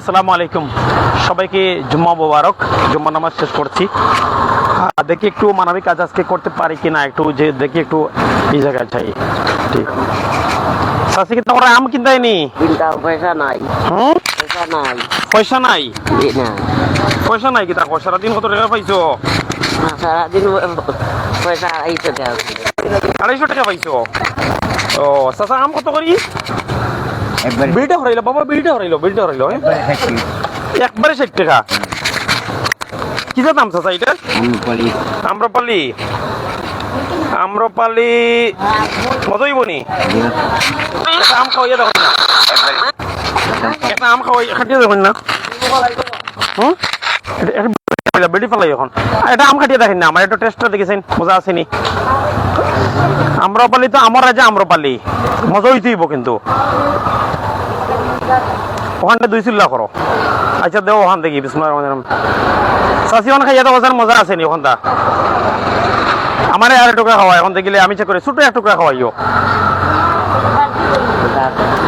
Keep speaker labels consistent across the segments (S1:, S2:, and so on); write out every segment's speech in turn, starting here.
S1: আসসালামু আলাইকুম। সবাইকে জুম্মা মোবারক। জুম্মা নামাজ শেষ করছি। দেখি একটু মানবিক কাজ আজকে করতে পারি কিনা একটু যে দেখি একটু এই জায়গায় চাই ঠিক। সাসি কি তোমরা আম কিনতাইনি
S2: চিন্তা পয়সা নাই। পয়সা নাই।
S1: পয়সা নাই?
S2: না।
S1: পয়সা নাই কি তাকো সারাদিন কত টাকা পাইছো?
S2: সারাদিন পয়সা আড়াইশো টাকা।
S1: আড়াইশো টাকা পাইছো? ও চাচা আম কত করি? বিড়িটা হরাইলো বাবা বিড়িটা হরাইলো বিড়িটা হরাইলো হ্যাঁ? একবারে ষাট টাকা। কি দাম চাচা এটা? আম্রপালি। আম্রপালি। মজই বনি আম খাওয়াইয়া দেখুন না। একটা আম খাওয়াই খাটিয়ে দেখুন না। হুম? ফেলাই এখন। আর এটা আম খাটিয়ে দেখেন না আমার একটু টেস্টটা দেখেছেন মজা আসেনি আম্রপালি তো আমার রাজা আম্রপালি। মজা হইতেইব কিন্তু। ওখানটা দুই চিল্লা করো। আচ্ছা দেও ওখান থেকে বিসমুল্লাহ রহমানির রহিম। সাসি ওখান খাইয়া তো ওখানে মজা আসেনি ওখানটা? আমারে আর টুকরা খাওয়াই এখন দেখলে আমি চেক করে ছোট এক টুকরা খাওয়াইও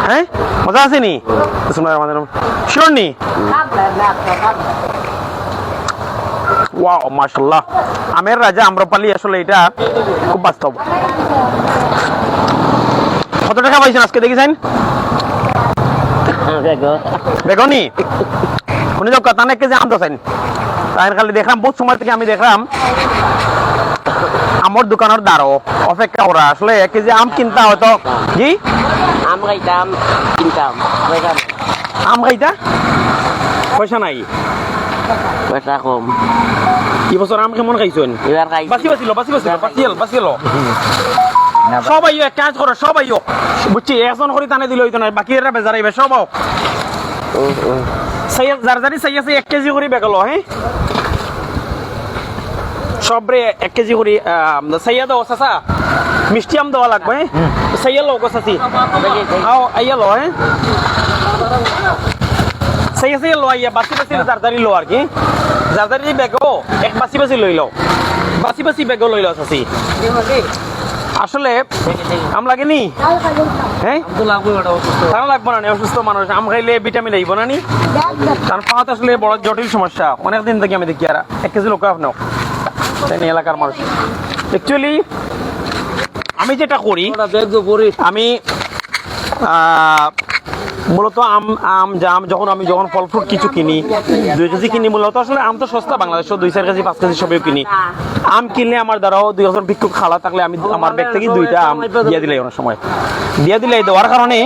S1: হ্যাঁ? মজা আছে নি? রহমানির রহিম। শিওর নি? ওয়াও মাশাল্লাহ আমের রাজা আম্রপালি আসলে এটা খুব বাস্তব। কত টাকা পাইছেন আজকে, দেখেছেন? বেগনি শুনি যাও কথা কেজি আম দোসেন তাই খালি দেখলাম বহুত সময় থেকে আমি দেখলাম আমার দোকানের দ্বারও অপেক্ষা করা আসলে এক কেজি আম কিনতা হয়তো জি
S2: আম খাইতাম কিনতাম
S1: আম খাইতা? পয়সা নাই?
S2: পয়সা কম।
S1: এই বছর আম কেমন খাইছেন?
S2: এবার খাই
S1: বাসি বাসিল বাসি বাসিল বাসিল বাসিল সবাই এক কাজ করো, সবাই বুঝছি, একজন করে টানে দিলে হইতো না, বাকি এরা বেজারাইবে সব সাই যার যারি সাই আছে, এক কেজি করে বেগল হ্যাঁ? সবরে এক কেজি করে সাইয়া দাও, চাচা। মিষ্টি আম দেওয়া লাগবে হ্যাঁ? সাইয়া লো চাচি। আও, আইয়া লো হ্যাঁ? সাইয়া সাইয়া লো আইয়া বাসি বাসি জারদারি লো আর কি জারদারি বেগো এক বাসি বাসি লই লও। বাসি বাসি বেগো লই লও, চাচি। আসলে আম লাগেনি হ্যাঁ? তারা লাগবো না অসুস্থ মানুষ, আম খাইলে ভিটামিন আইব না নি? কারণ পাওয়া আসলে বড় জটিল সমস্যা। অনেকদিন থেকে আমি দেখি আর, এক কেজি লোক আপনার তাই এলাকার মানুষ? অ্যাকচুয়ালি আমি যেটা করি, আমি মূলত আম আম, জাম, যখন আমি যখন ফল ফ্রুট কিছু কিনি, দুই কেজি কিনি মূলত, আসলে আম তো সস্তা বাংলাদেশে দুই, চার কেজি, পাঁচ কেজি সবই কিনি। আম কিনলে আমার দ্বারাও দুই হাজার ভিক্ষুক খালা থাকলে আমি আমার ব্যাগ থেকে দুইটা আম দিয়ে দিলে অনেক সময়। দিয়ে দিলে দেওয়ার কারণে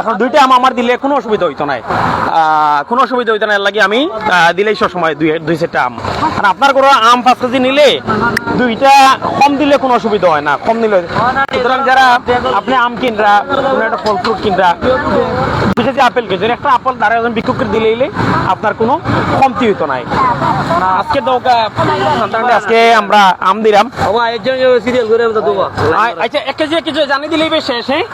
S1: এখন দুইটা আম আমার দিলে কোনো অসুবিধা হইতো না কোনো অসুবিধা হইতো না এর লাগে আমি দিলেই সব সময় দুই দুই সেটটা আম। আর আপনার কোনো আম পাঁচ কেজি নিলে দুইটা কম দিলে কোনো অসুবিধা হয় না, কম নিলে সুতরাং যারা আপনি আম কিনরা, কোনো একটা ফল ফ্রুট কিনরা দুই কেজি আপেল কিনছেন একটা আপেল দ্বারা একজন ভিক্ষুকের দিলে দিলে আপনার কোনো কমতি হইতো নাই। আজকে তো আজকে আমরা আম দিলাম। আচ্ছা এক কেজি এক কেজি জানি দিলেই বেশ শেষ হ্যাঁ?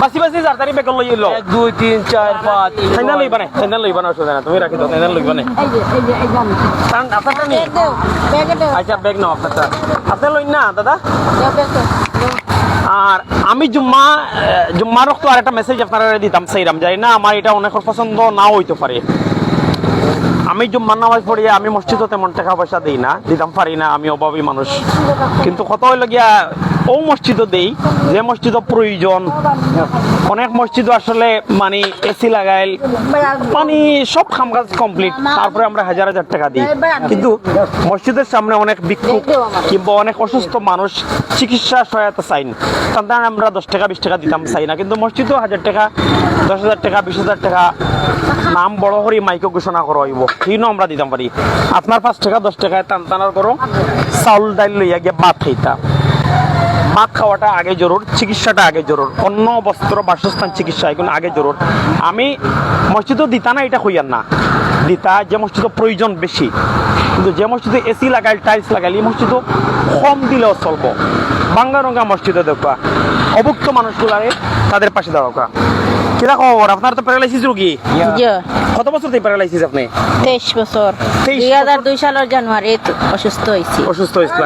S1: বাসি বাসি যার তারি বেকল লই লো।
S3: দুই তিন চার পাঁচ।
S1: সাইনা লইবা না সাইনা লইবা না অসুবিধা না তুমি রাখি দাও সাইনা লইবা না। আপনারটা নেই। আচ্ছা ব্যাগ নাও আপনারটা। আপনি লইন না দাদা। আর আমি জুম্মা জুম্মার রক্ত আর একটা মেসেজ আপনারা দিতাম, সেইরাম যাই না আমার এটা অনেক পছন্দ নাও হইতে পারে। আমি জুম্মার নামাজ পড়িয়ে আমি মসজিদও তেমন টাকা পয়সা দিই না, দিতাম পারি না, আমি অভাবী মানুষ। কিন্তু কত হইল গিয়া, ও মসজিদও দেই, যে মসজিদও প্রয়োজন। অনেক মসজিদ আসলে মানে এসি লাগাইল। মানে সব কাজ কমপ্লিট তারপরে আমরা হাজার হাজার টাকা দিই। কিন্তু মসজিদের সামনে অনেক বিক্ষোভ কিংবা অনেক অসুস্থ মানুষ চিকিৎসা সহায়তা চাইন তাদের আমরা দশ টাকা, বিশ টাকা দিতাম চাই না। কিন্তু মসজিদও হাজার টাকা, দশ হাজার টাকা, বিশ হাজার টাকা নাম বড় করে মাইকে ঘোষণা করা হইব। সেইও আমরা দিতাম পারি। আপনার পাঁচ টাকা, দশ টাকায় টান টানার করো চাউল ডাইল লইয়া গিয়ে ভাত খাইতা ভাত খাওয়াটা আগে জরুর, চিকিৎসাটা আগে জরুর, অন্য বস্ত্র, বাসস্থান, চিকিৎসা এগুলো আগে জরুর। আমি মসজিদও দিতা না, এটা হইয়ার না। দিতা যে মসজিদ প্রয়োজন বেশি। কিন্তু যে মসজিদে এসি লাগাইল টাইলস লাগাইল, এই মসজিদ কম দিলেও চলবো। বাঙ্গা রঙ্গা মসজিদে দেখা অভুক্ত মানুষগুলারে তাদের পাশে দাঁড়াকা কিরা খবর আপনার তো প্যারালাইসিস রোগী। কত বছর থেকে প্যারালাইসিস আপনি?
S4: তেইশ বছর।
S1: 23
S4: দুই হাজার দুই সালের জানুয়ারিত অসুস্থ হয়েছি।
S1: অসুস্থ হয়েছিল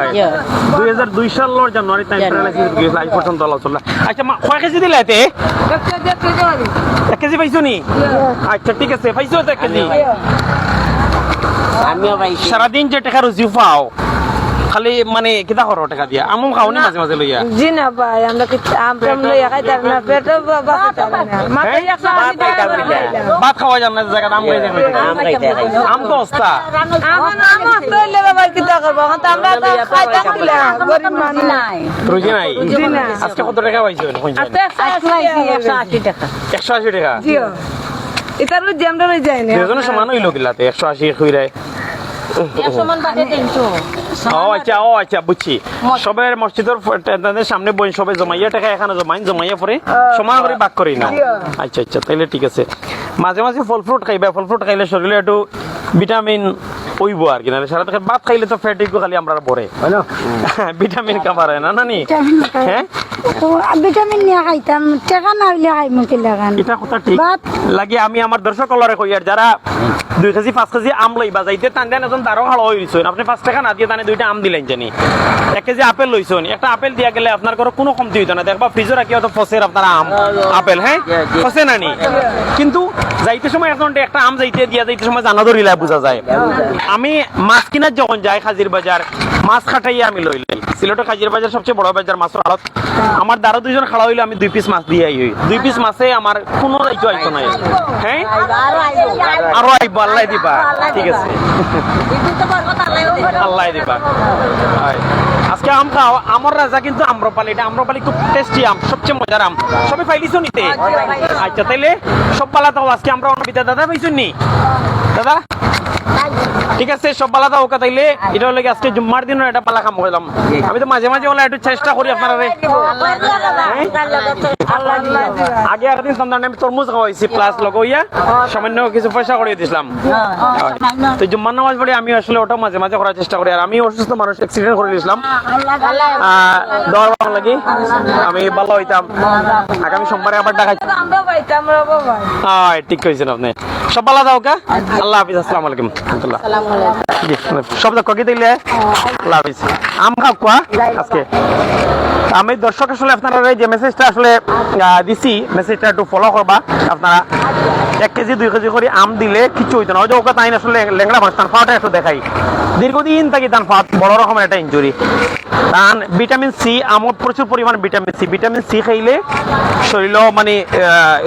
S1: দুই হাজার দুই সালের জানুয়ারি টাইম
S4: জানুয়ারি।
S1: প্যারালাইসিস রোগী হয়েছিল আজ পর্যন্ত আল্লাহ চল্লাহ আচ্ছা মা কয় কেজি দিলে এতে? এক কেজি পাইছো নি? আচ্ছা ঠিক আছে পাইছো এক কেজি?
S2: আমিও পাইছি।
S1: সারাদিন যে টাকা রুজি পাও। খালি মানে কিতা করো টাকা দিয়া? আমু খাও নি মাঝে মাঝে লইয়া
S3: জি না ভাই আমরা কি আম টাম লইয়া খাইতাম না পেটও বাঁচতে পারে না মাকে? একশো আশি
S2: ভাত না।
S1: খাওয়া যান না জায়গা আম খাইতে
S2: আম খাইতে
S1: আম তো অস্তা
S3: আমার আমার তো হইলে ভাই কিতা করব এখন আমরা তো খাইতাম কিলা গরিব মানুষ
S1: রুজি নাই।
S3: জি না।
S1: আজকে কত টাকা পাইছো
S3: আর তো একশো আশি টাকা।
S1: একশো আশি টাকা?
S3: জিও এটা রোজ আমরা রোজ যাই না?
S1: দুজনের সমান হইল গিলাতে একশো আশি হইরায় ও আচ্ছা ও আচ্ছা বুঝছি। সবের মসজিদের সামনে বই সবাই জমাইয়া টাকা এখানে জমাইন জমাইয়া পরে সমান করে বাক করি না। আচ্ছা আচ্ছা তাইলে ঠিক আছে। মাঝে মাঝে ফল ফ্রুট খাইবা ফল ফ্রুট খাইলে শরীরে একটু ভিটামিন ওইব আর কি না সারা ভাত খাইলে তো ফ্যাট খালি আমরা ভিটামিন খাবার হয় না নানি? হ্যাঁ?
S5: ভিটামিন নিয়ে খাইতাম টেকা না হইলে খাই মুখে
S1: এটা কথা ঠিক। লাগে আমি আমার দর্শক কলরে কই আর যারা দুই কেজি পাঁচ কেজি আম লইবা যাইতে টান দেন এখন তারও হাল হইছেন আপনি পাঁচ টাকা না দিয়ে তানে দুইটা আম দিলেন জানি এক কেজি আপেল লইছেন একটা আপেল দিয়া গেলে আপনার ঘরে কোনো কমতি হইতো না। দেখবা ফ্রিজে রাখি ফসের আপনার আম। আপেল হ্যাঁ ফসে না নি? কিন্তু যাইতে সময় এখন একটা আম যাইতে দিয়া যাইতে সময় জানা ধরিলা বোঝা যায়। আমি মাছ কিনার যখন যাই হাজির বাজার মাছ খাটাইয়া আমি লই লই। সিলেটের হাজির বাজার সবচেয়ে বড় বাজার মাছের আড়ত আমার দ্বারা দুইজন খাড়া হইলে আমি দুই পিস মাছ দিয়ে আই হই দুই পিস মাছে আমার কোনো দায়িত্ব আইতো নাই হ্যাঁ? আরও আইব আল্লাহ দিবা। ঠিক আছে। আল্লাহ দিবা। আজকে আম খাও আমর রাজা কিন্তু আম্রপালি। এটা আম্রপালি খুব টেস্টি আম সবচেয়ে মজার আম। সবাই পাইলিছো নিতে? আচ্ছা তাইলে সব পালা তো আজকে আমরা অনবিতা দাদা পাইছুন নি? দাদা? ঠিক আছে, সব পালা দাও তাইলে। এটা হলে আজকে জুম্মার দিনও এটা পালা কাম হইলাম। আমি তো মাঝে মাঝে হলে একটু চেষ্টা করি আপনারা রে আগে একদিন সন্ধানে আমি তরমুজ খাওয়াইছি প্লাস লগইয়া সামান্য কিছু পয়সা করে দিছিলাম। তো জুম্মার নামাজ পড়ে আমি আসলে ওটা মাঝে মাঝে করার চেষ্টা করি আর আমি অসুস্থ মানুষ অ্যাক্সিডেন্ট করে দিয়েছিলাম দর ভালো লাগি। আমি ভালো হইতাম। আগামী সোমবারে আবার ডাকা
S3: আমরা পাইতাম আমরা ভাই
S1: হয় ঠিক কইছেন আপনি। সব ভালো দাও কা আল্লাহ হাফিজ আসসালামু আলাইকুম। জি, সব দেখো কি দিলে আল্লাহ হাফিজ। আম খাও কোয়া আজকে। আমি দর্শক আসলে আপনারা যে মেসেজটা আসলে দিছি মেসেজটা একটু ফলো করবা। আপনারা এক কেজি, দুই কেজি করে আম দিলে কিছু হইতো না। ওই যে ওকে তাই আসলে লেংড়া মানুষ তার ফাটা একটু দেখাই। দীর্ঘদিন থাকি তার ফাট, বড় রকমের একটা ইঞ্জুরি কারণ ভিটামিন সি আমত প্রচুর পরিমাণ ভিটামিন সি ভিটামিন সি খাইলে শরীরও মানে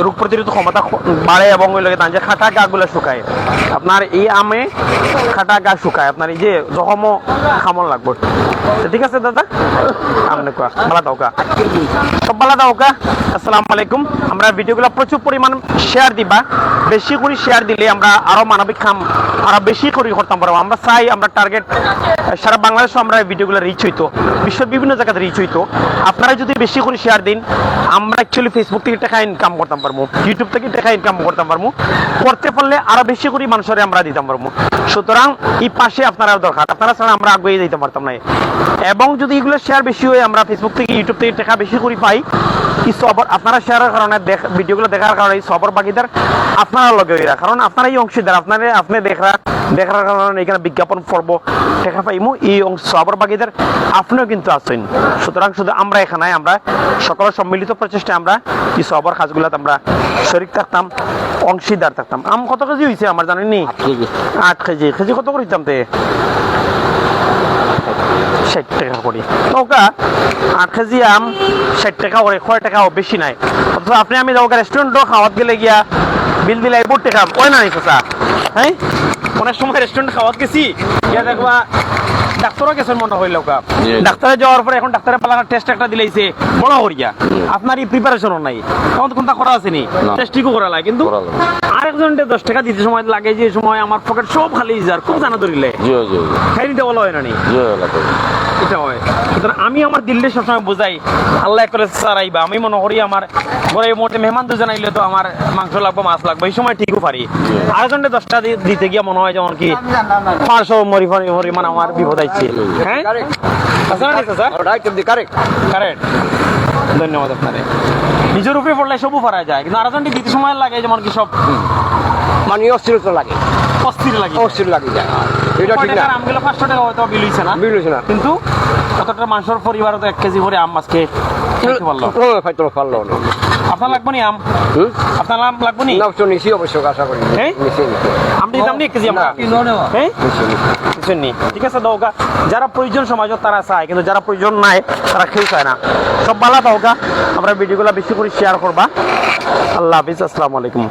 S1: রোগ প্রতিরোধ ক্ষমতা বাড়ে এবং ওই লাগে তার যে খাটা গাগুলো শুকায়। আপনার এই আমে খাটা গা শুকায়। আপনার এই যে জখমও খামন লাগবে। ঠিক আছে দাদা? আপনি কোয়া। ভালো দাও কা সব ভালো দাও কা আসসালামু আলাইকুম। আমরা ভিডিওগুলো প্রচুর পরিমাণ শেয়ার দিবা। বেশি করে শেয়ার দিলে আমরা আরও মানবিক কাম আরও বেশি করে করতাম পারব। আমরা চাই আমরা টার্গেট সারা বাংলাদেশে আমরা ভিডিওগুলো রিচ হইতো। বিশ্বের বিভিন্ন জায়গাতে রিচ হইতো। আপনারা যদি বেশি করে শেয়ার দিন, আমরা অ্যাকচুয়ালি ফেসবুক থেকে টাকা ইনকাম করতাম পারব। ইউটিউব থেকে টাকা ইনকাম করতাম পারব। করতে পারলে আরও বেশি করে মানুষের আমরা দিতাম পারব। সুতরাং এই পাশে আপনারা দরকার। আপনারা ছাড়া আমরা আগে যেতে পারতাম না। এবং যদি এগুলো শেয়ার বেশি হয় আমরা ফেসবুক থেকে ইউটিউব থেকে টাকা বেশি করে পাই। এই সবর আপনারা শেয়ারের কারণে দেখ- ভিডিওগুলো দেখার কারণে এই সবর বাকিদার আপনারা লগে হইরা। কারণ আপনারা এই অংশীদার আপনারা আপনি দেখা দেখার কারণে এখানে বিজ্ঞাপন পর্ব দেখা পাইমু এই অংশ সবর বাকিদার আপনিও কিন্তু আছেন। সুতরাং শুধু আমরা এখানে আমরা সকলের সম্মিলিত প্রচেষ্টায় আমরা এই সবর কাজগুলোতে আমরা শরিক থাকতাম অংশীদার থাকতাম। আম কত কেজি হয়েছে আমার জানেননি?
S2: কেজি।
S1: আট কেজি। কেজি কত করে দিতাম তে? ষাট টাকা করে। ওকা আট কেজি আম, ষাট টাকা করে কয় টাকা বেশি নাই। অথচ আপনি আমি যাব রেস্টুরেন্টও খাওয়াত গেলে গিয়া বিল দিলে বহুত টাকা। ওই না নিছা হ্যাঁ? অনেক সময় রেস্টুরেন্ট খাওয়াত গেছি। গিয়া দেখবা ডাক্তারও গেছেন মনে হইল ডাক্তারে যাওয়ার পরে এখন ডাক্তারের পালার টেস্ট একটা দিলাইছে। বড় করিয়া আপনার এই প্রিপারেশনও নাই। তখন কোনটা করা আসেনি টেস্টিকও করা লাগে কিন্তু দশ টাকা দিতে সময় লাগে যে সময় আমার পকেট সব খালি যার খুব জানা ধরিলে বলা হয় না নি? এটা হয়। সুতরাং আমি আমার দিল্লি সবসময় বোঝাই। আল্লাহ করে সারাইবা। আমি মনে করি আমার এই মুহূর্তে মেহমান দুজন আইলে তো আমার মাংস লাগবে মাছ লাগবে এই সময় ঠিকও পারি। আরেকজনকে দশটা দি- দিতে গিয়ে মনে হয় যেমন কি পাঁচশো মরি ফরি মরি মানে আমার বিপদ আইছে। হ্যাঁ? ধন্যবাদ আপনারে। নিজের উপরে পড়লে সবও পারা যায় কিন্তু আরেকজনটি দিতে সময় লাগে যেমন কি সব
S6: মানে অস্থিরতা লাগে।
S1: অস্থির লাগে।
S6: অস্থির লাগে যায় এটা ঠিক না।
S1: আমগুলো পাঁচশো টাকা হয়তো বিল হইছে না।
S6: বিল হইছে না।
S1: কিন্তু কতটা মানুষের পরিবারও তো এক কেজি করে আম আজকে খাইতে পারল।
S6: ও ফাইতো পারল না।
S1: আপনার লাগবে নি আম? আপনার আম লাগবে নি?
S6: না তো নিছি অবশ্য আশা করি।
S1: হ্যাঁ?
S6: নিছি
S1: এক কেজি আমরা? হ্যাঁ কিছু নেই ঠিক আছে দৌকা যারা প্রয়োজন সমাজত তারা চায় কিন্তু যারা প্রয়োজন নাই তারা কেউ চায় না। সব ভালো দৌকা আমরা ভিডিওগুলো বেশি করে শেয়ার করবা। আল্লাহ হাফিজ আসসালামু আলাইকুম।